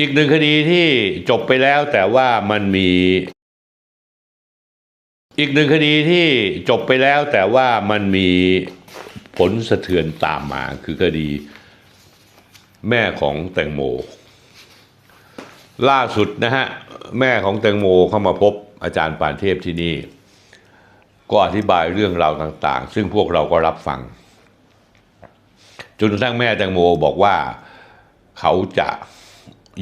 อีกหนึ่งคดีที่จบไปแล้วแต่ว่ามันมี อีกหนึ่งคดีที่จบไปแล้วแต่ว่ามันมีผลสะเทือนตามมาคือคดี แม่ของแตงโม ล่าสุดนะฮะ แม่ของแตงโมเข้ามาพบอาจารย์ปานเทพที่นี่ ก็อธิบายเรื่องราวต่าง ๆ ซึ่งพวกเราก็รับฟัง จนกระทั่งแม่แตงโมบอกว่าเขาจะ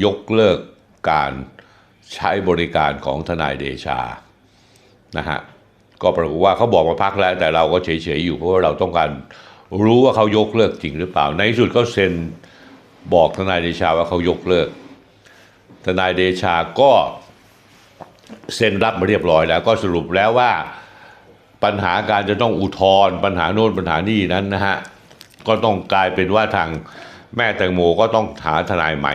ยกเลิกการใช้บริการของทนายเดชานะฮะก็ปรากฏว่าเขาบอกมาพักแล้วแต่เราก็เฉยๆอยู่เพราะว่าเราต้องการรู้ว่าเขายกเลิกจริงหรือเปล่า ในที่สุดเขาเซ็นบอกทนายเดชาว่าเขายกเลิก ทนายเดชาก็เซ็นรับมาเรียบร้อยแล้ว ก็สรุปแล้วว่าปัญหาการจะต้องอุทธรณ์ปัญหาโน่นปัญหานี่นั้นนะฮะก็ต้องกลายเป็นว่าทางแม่แตงโมก็ต้องหาทนายใหม่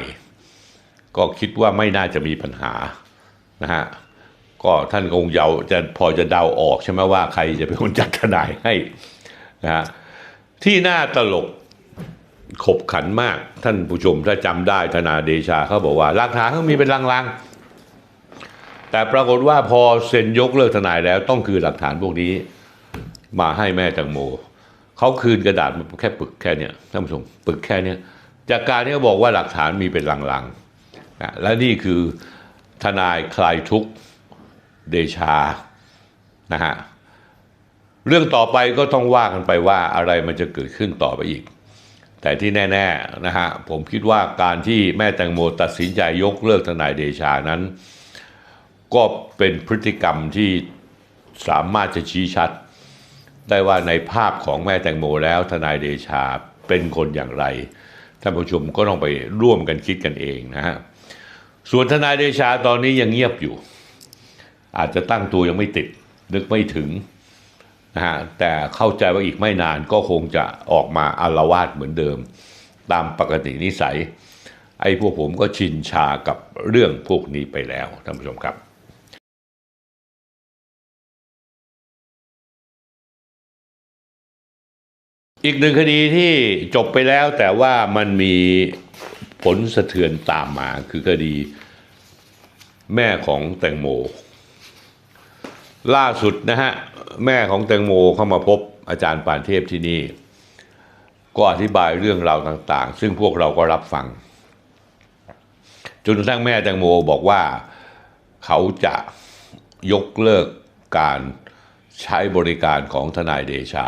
ก็คิดว่าไม่น่าจะมีปัญหานะฮะก็ท่านคงเยาจะพอจะเดาออกใช่ไหมว่าใครจะเป็นคนจัดทนายให้นะฮะที่น่าตลกขบขันมาก ท่านผู้ชมถ้าจำได้ธนาเดชาเขาบอกว่าหลักฐานเขามีเป็นลางๆ แต่ปรากฏว่าพอเซ็นยกเลิกทนายแล้วต้องคือหลักฐานพวกนี้มาให้แม่แตงโมเขาคืนกระดาษมาแค่ปึกแค่เนี้ยท่านผู้ชมปึกแค่เนี้ยจากการที่เขาบอกว่าหลักฐานมีเป็นลังๆ นะและนี่คือทนายคลายทุกเดชานะฮะเรื่องต่อไปก็ต้องว่ากันไปว่าอะไรมันจะเกิดขึ้นต่อไปอีก แต่ที่แน่ๆนะฮะผมคิดว่าการที่แม่แตงโมตัดสินใจยกเลิกทนายเดชานั้น ก็เป็นพฤติกรรมที่สามารถจะชี้ชัด ได้ว่าในภาพของแม่แตงโมแล้วทนายเดชาเป็นคนอย่างไรท่านผู้ชมก็ต้องไปร่วมกันคิดกันเองนะฮะ ส่วนทนายเดชาตอนนี้ยังเงียบอยู่ อาจจะตั้งตัวยังไม่ติด นึกไม่ถึงนะฮะแต่เข้าใจว่าอีกไม่นานก็คงจะออกมาอารวาสเหมือนเดิม ตามปกตินิสัย ไอ้พวกผมก็ชินชากับเรื่องพวกนี้ไปแล้วท่านผู้ชมครับอีกหนึ่งคดีที่จบไปแล้วแต่ว่ามันมี ผลสะเทือนตามมาคือคดีแม่ของแตงโม ล่าสุดนะฮะ แม่ของแตงโมเข้ามาพบอาจารย์ปานเทพที่นี่ ก็อธิบายเรื่องราวต่างๆ ซึ่งพวกเราก็รับฟัง จนกระทั่งแม่แตงโมบอกว่าเขาจะยกเลิกการใช้บริการของทนายเดชา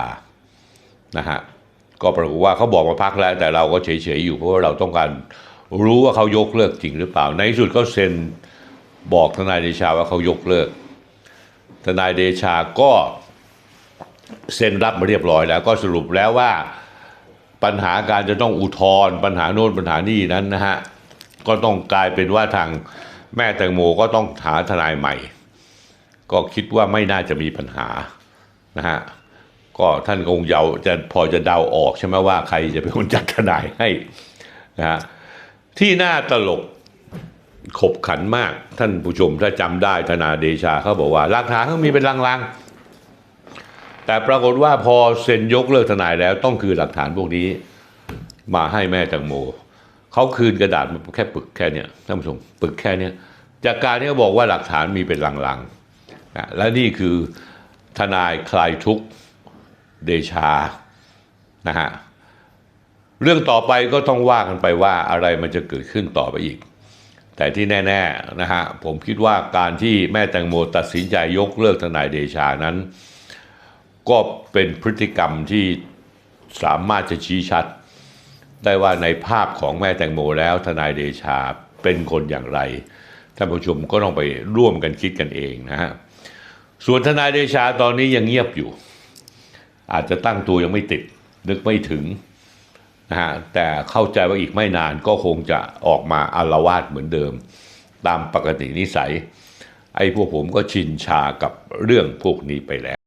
นะฮะ ก็ปรากฏว่าเขาบอกมาพักแล้วแต่เราก็เฉยๆอยู่เพราะว่าเราต้องการรู้ว่าเขายกเลิกจริงหรือเปล่า ในที่สุดเขาเซ็นบอกทนายเดชาว่าเขายกเลิก ทนายเดชาก็เซ็นรับมาเรียบร้อยแล้วก็สรุปแล้วว่าปัญหาการจะต้องอุทธรณ์ปัญหาโน่นปัญหานี่นั้นนะฮะก็ต้องกลายเป็นว่าทางแม่แตงโมก็ต้องหาทนายใหม่ ก็คิดว่าไม่น่าจะมีปัญหานะฮะ ก็ท่านคงเยาจะพอจะเดาออกใช่ไหมว่าใครจะเป็นคนจัดทนายให้นะฮะที่น่าตลกขบขันมากท่านผู้ชมถ้าจำได้ธนาเดชาเขาบอกว่าหลักฐานเขามีเป็นลังๆ แต่ปรากฏว่าพอเซ็นยกเลิกทนายแล้วต้องคือหลักฐานพวกนี้ มาให้แม่แตงโมเขาคืนกระดาษมาแค่ปึกแค่เนี้ยท่านผู้ชมปึกแค่เนี้ยจากการที่เขาบอกว่าหลักฐานมีเป็นลังๆนะและนี่คือทนายคลายทุกข์ เดชานะฮะเรื่องต่อไปก็ต้องว่ากันไปว่าอะไรมันจะเกิดขึ้นต่อไปอีก แต่ที่แน่ๆนะฮะผมคิดว่าการที่แม่แตงโมตัดสินใจยกเลิกทนายเดชานั้น ก็เป็นพฤติกรรมที่สามารถจะชี้ชัด ได้ว่าในภาพของแม่แตงโมแล้วทนายเดชาเป็นคนอย่างไรท่านผู้ชมก็ต้องไปร่วมกันคิดกันเองนะฮะส่วนทนายเดชาตอนนี้ยังเงียบอยู่ อาจจะตั้งตัวยังไม่ติดนึกไม่ถึงนะฮะแต่เข้าใจว่าอีกไม่นานก็คงจะออกมาอารวาสเหมือนเดิม ตามปกตินิสัย ไอ้พวกผมก็ชินชากับเรื่องพวกนี้ไปแล้ว